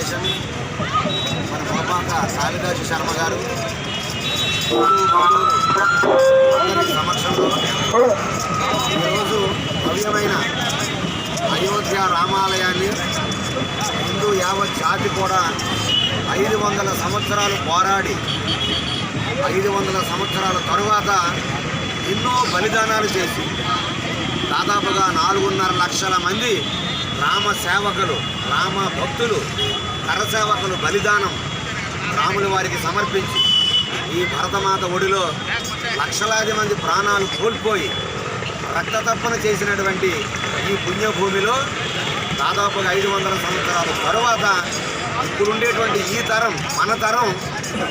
Foundation Sharma గారు హిందూ శర్మ గారు సమక్షంలో ఈరోజు భవ్యమైన అయోధ్య రామాలయాన్ని హిందూ యావత్ జాతి కూడా ఐదు వందల సంవత్సరాలు పోరాడి ఐదు వందల సంవత్సరాల తరువాత ఎన్నో బలిదానాలు చేసి దాదాపుగా నాలుగున్నర లక్షల మంది రామ సేవకులు రామ భక్తులు కరసేవకులు బలిదానం రాముల వారికి సమర్పించి ఈ భరతమాత ఒడిలో లక్షలాది మంది ప్రాణాలు కోల్పోయి రక్త తప్పన చేసినటువంటి ఈ పుణ్యభూమిలో దాదాపుగా ఐదు వందల సంవత్సరాల తరువాత ఇప్పుడుండేటువంటి ఈ తరం మన తరం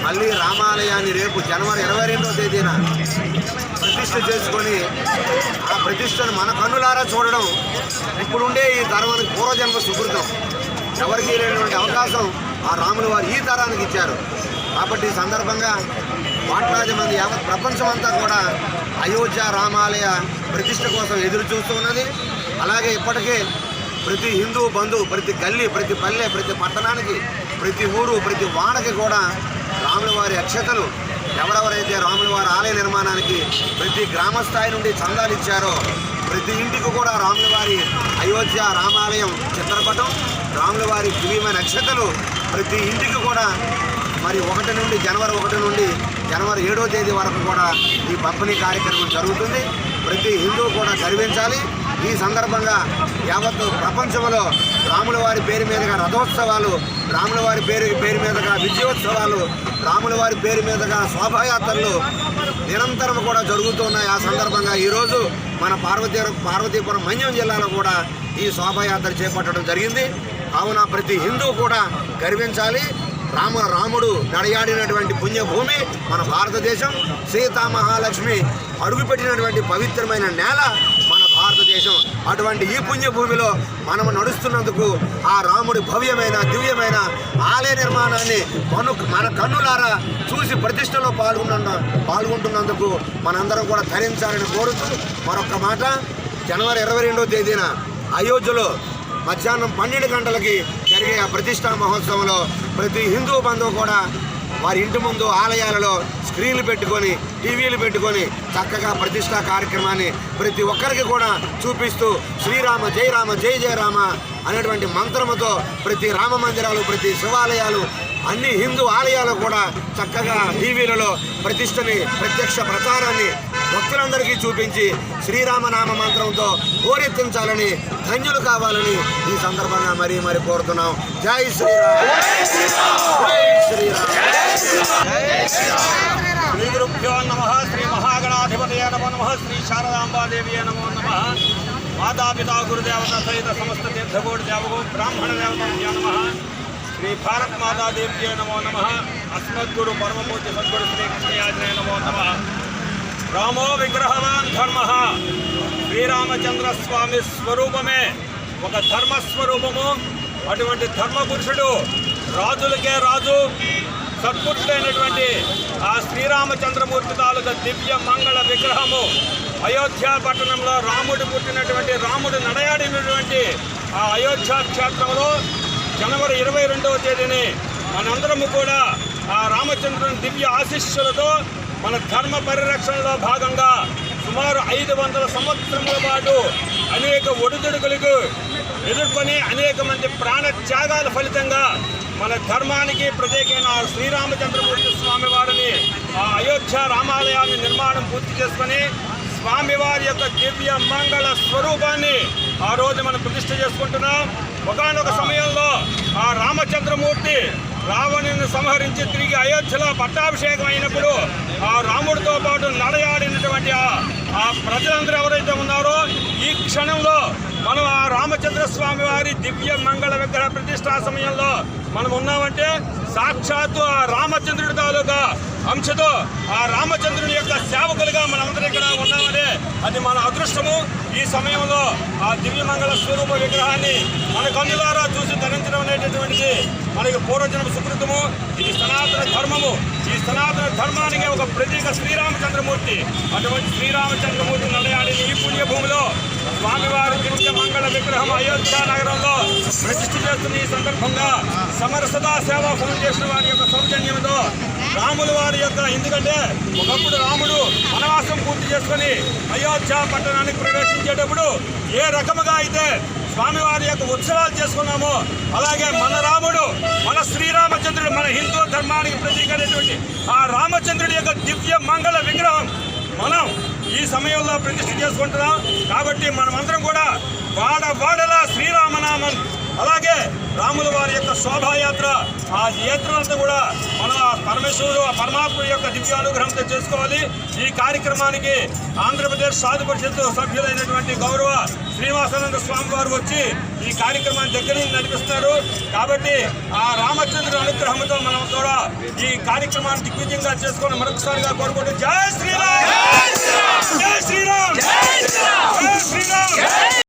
మళ్ళీ రామాలయాన్ని రేపు జనవరి ఇరవై రెండో తేదీన ప్రతిష్ఠ చేసుకొని ఆ ప్రతిష్టను మన కన్నులారా చూడడం ఇప్పుడుండే ఈ తరానికి పూర్వజన్మ సుకృతం. ఎవరికి లేనటువంటి అవకాశం ఆ రాములు వారు ఈ తరానికి ఇచ్చారు. కాబట్టి ఈ సందర్భంగా కోట్లాది మంది యావత్ ప్రపంచం అంతా కూడా అయోధ్య రామాలయ ప్రతిష్ట కోసం ఎదురు చూస్తున్నది అలాగే ఇప్పటికే ప్రతి హిందూ బంధువు ప్రతి గల్లీ ప్రతి పల్లె ప్రతి పట్టణానికి ప్రతి ఊరు ప్రతి వాడకి కూడా రాముల వారి అక్షతలు ఎవరెవరైతే రాముల వారి ఆలయ నిర్మాణానికి ప్రతి గ్రామ స్థాయి నుండి చందాలు ఇచ్చారో ప్రతి ఇంటికి కూడా రాముల వారి అయోధ్య రామాలయం చిత్రపటం రాముల వారి ప్రియమైన నక్షత్రాలు ప్రతి ఇంటికి కూడా మరి ఒకటి నుండి జనవరి ఒకటి నుండి జనవరి ఏడో తేదీ వరకు కూడా ఈ పంపిణీ కార్యక్రమం జరుగుతుంది. ప్రతి హిందువు కూడా గర్వించాలి. ఈ సందర్భంగా యావత్ ప్రపంచంలో రాముల వారి పేరు మీదుగా రథోత్సవాలు రాముల వారి పేరు పేరు మీదుగా విజయోత్సవాలు రాముల వారి పేరు మీదుగా శోభాయాత్రలు నిరంతరం కూడా జరుగుతున్నాయి. ఆ సందర్భంగా ఈరోజు మన పార్వతీ పార్వతీపురం మన్యం జిల్లాలో కూడా ఈ శోభాయాత్ర చేపట్టడం జరిగింది. కావున ప్రతి హిందూ కూడా గర్వించాలి. రామ రాముడు నడయాడినటువంటి పుణ్యభూమి మన భారతదేశం. సీతా మహాలక్ష్మి అడుగుపెట్టినటువంటి పవిత్రమైన నేల మన భారతదేశం. అటువంటి ఈ పుణ్యభూమిలో మనం నడుస్తున్నందుకు ఆ రాముడి భవ్యమైన దివ్యమైన ఆలయ నిర్మాణాన్ని కను మన కన్నులారా చూసి ప్రతిష్టలో పాల్గొన్న పాల్గొంటున్నందుకు మనందరం కూడా ధరించాలని కోరుతూ మరొక మాట. జనవరి ఇరవై రెండో తేదీన అయోధ్యలో మధ్యాహ్నం పన్నెండు గంటలకి జరిగే ప్రతిష్టా మహోత్సవంలో ప్రతి హిందూ బంధువు కూడా వారి ఇంటి ముందు ఆలయాలలో స్క్రీన్లు పెట్టుకొని టీవీలు పెట్టుకొని చక్కగా ప్రతిష్టా కార్యక్రమాన్ని ప్రతి ఒక్కరికి కూడా చూపిస్తూ శ్రీరామ జై రామ జై జయ రామ అనేటువంటి మంత్రముతో ప్రతి రామ మందిరాలు ప్రతి శివాలయాలు అన్ని హిందూ ఆలయాలు కూడా చక్కగా టీవీలలో ప్రతిష్టని ప్రత్యక్ష ప్రచారాన్ని భక్తులందరికీ చూపించి శ్రీరామనామ మంత్రంతో కోరెత్తించాలని ధన్యులు కావాలని ఈ సందర్భంగా మరీ మరి కోరుతున్నాం. జై శ్రీరామ్. జై శ్రీ గురుభ్యో నమ శ్రీ మహాగణాధిపతయ నమో నమ శ్రీ శారదాంబాదేవియ నమో నమ. మాతాపితా గురుదేవత సహిత సమస్త తీర్థగోడి దేవగో బ్రాహ్మణ దేవత నమ. శ్రీ భారత్ మాతాదేవ్యే నమో నమ. అస్మద్గురు పరమపూజ్య సద్గురు శ్రీకృష్ణయాజనే నమో నమ. రామో విగ్రహవాన్ ధర్మ. శ్రీరామచంద్ర స్వామి స్వరూపమే. ఒక ధర్మ స్వరూపము అటువంటి ధర్మపురుషుడు రాజులకే రాజు. సత్పురుషుడైనటువంటి ఆ శ్రీరామచంద్రమూర్తి తాలూకా దివ్య మంగళ విగ్రహము. అయోధ్య పట్టణంలో రాముడు పుట్టినటువంటి రాముడు నడయాడినటువంటి ఆ అయోధ్య క్షేత్రంలో జనవరి ఇరవై రెండవ తేదీని మనందరము కూడా ఆ రామచంద్రుని దివ్య ఆశీస్సులతో మన ధర్మ పరిరక్షణలో భాగంగా సుమారు ఐదు వందల సంవత్సరముల పాటు అనేక ఒడిదుడుకులకు ఎదుర్కొని అనేక మంది ప్రాణ త్యాగాల ఫలితంగా మన ధర్మానికి ప్రత్యేకమైన శ్రీరామచంద్రమూర్తి స్వామి వారిని ఆ అయోధ్య రామాలయాన్ని నిర్మాణం పూర్తి చేసుకొని స్వామివారి యొక్క దివ్య మంగళ స్వరూపాన్ని ఆ రోజు మనం ప్రతిష్ఠ చేసుకుంటున్నాం. ఒకనొక సమయంలో ఆ రామచంద్రమూర్తి రావణుని సంహరించి తిరిగి అయోధ్యలో పట్టాభిషేకం అయినప్పుడు ఆ రాముడితో పాటు నడయాడినటువంటి ఆ ప్రజలందరూ ఎవరైతే ఉన్నారో ఈ క్షణంలో మనం ఆ రామచంద్ర స్వామి వారి దివ్య మంగళ విగ్రహ ప్రతిష్టా సమయంలో మనం ఉన్నామంటే సాక్షాత్తు ఆ రామచంద్రుడి తాలూకా అంశతో ఆ రామచంద్ర ఇక్కడ ఉన్నామని అది మన అదృష్టము. ఈ సమయంలో ఆ దివ్యమంగళ స్వరూప విగ్రహాన్ని మన కన్నులారా చూసి ధరించడం అనేటటువంటిది మనకి పూర్వజన్మ సుకృతము. ఇది సనాతన ధర్మము. ఈ సనాతన ధర్మానికి ఒక ప్రతీక శ్రీరామచంద్రమూర్తి. అటువంటి శ్రీరామచంద్రమూర్తి నడయాడిన ఈ పుణ్యభూమిలో స్వామివారి దివ్య మంగళ విగ్రహం అయోధ్య నగరంలో ప్రతిష్ఠ చేస్తున్న ఈ సందర్భంగా సమరసదా సేవా ఫౌండేషన్ వారి యొక్క సౌజన్యంతో రాముల వారి యొక్క ఎందుకంటే ఒకప్పుడు రాముడు వనవాసం పూర్తి చేసుకొని అయోధ్య పట్టణానికి ప్రవేశించేటప్పుడు ఏ రకముగా అయితే స్వామివారి యొక్క ఉత్సవాలు చేసుకున్నామో అలాగే మన రాముడు మన శ్రీరామచంద్రుడు మన హిందూ ధర్మానికి ప్రతీక అనేటువంటి ఆ రామచంద్రుడి యొక్క దివ్య మంగళ విగ్రహం మనం ఈ సమయంలో ప్రతిష్ఠ చేసుకుంటున్నాం. కాబట్టి మనమందరం కూడా వాడ వాడలా శ్రీరామనామం అలాగే రాముల వారి యొక్క శోభాయాత్ర ఆ యాత్రనంతా కూడా మన పరమేశ్వరుడు ఆ పరమాత్ముడు యొక్క దివ్యానుగ్రహంతో చేసుకోవాలి. ఈ కార్యక్రమానికి ఆంధ్రప్రదేశ్ సాధు పరిషత్ సభ్యులైనటువంటి గౌరవ శ్రీనివాసానంద స్వామి వారు వచ్చి ఈ కార్యక్రమాన్ని దగ్గర నడిపిస్తున్నారు. కాబట్టి ఆ రామచంద్రుడు అనుగ్రహంతో మనం కూడా ఈ కార్యక్రమాన్ని దిగ్విజయంగా చేసుకొని మరొకసారిగా కోరుకుంటూ జై శ్రీరామ్! జై శ్రీరామ్! జై శ్రీరామ్!